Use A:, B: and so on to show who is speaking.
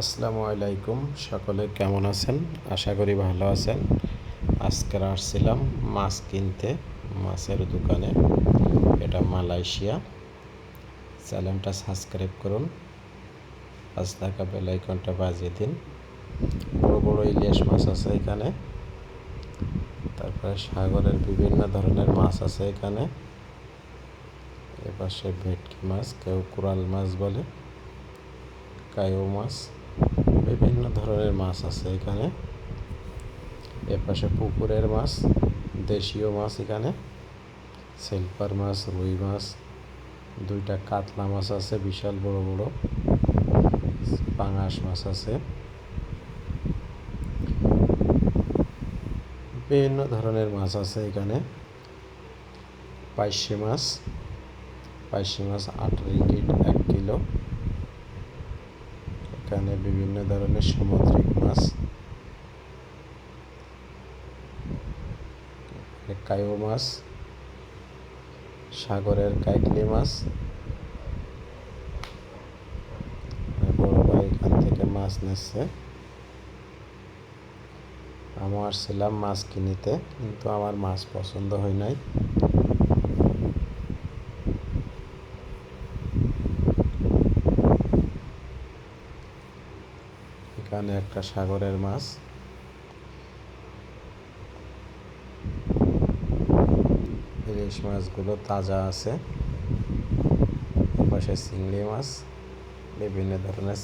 A: আসসালামু আলাইকুম, সকলে কেমন আছেন? আশা করি ভালো আছেন। আজকে আসছিলাম মাছ কিনতে, মাছের দোকানে। এটা মালয়েশিয়া। চ্যানেলটা সাবস্ক্রাইব করুন। পাঁচ থাকা বেল আইকনটা বাজিয়ে দিন। বড় বড় ইলিশ মাছ আছে এখানে। তারপরে সাগরের বিভিন্ন ধরনের মাছ আছে এখানে। এপাশে ভেটকি মাছ, কেউ কোরাল মাছ বলে, কায়ো মাছ। বিভিন্ন ধরনের মাছ আছে এখানে। এপাশে পুকুরের মাছ, দেশীয় মাছ এখানে সিলভার মাছ, রুই মাছ, দুইটা কাতলা মাছ আছে, বিশাল বড় বড়, পাঙাশ মাছ আছে। বিভিন্ন ধরনের মাছ আছে এখানে। পাইশে মাছ পাইশে মাছ আট রিঙ্গিট এক কিলো। এখানে বিভিন্ন ধরনের সামুদ্রিক মাছ। কায়ো মাছ, সাগরের কাইকলি মাছ বড় থেকে মাছ নিচ্ছে। আমি আসছিলাম মাছ কিনিতে, কিন্তু আমার মাছ পছন্দ হয় নাই। এখানে একটা সাগরের মাছ। ইলিশ মাছগুলো তাজা আছে। পাশে চিংড়ি মাছ বিভিন্ন ধরনের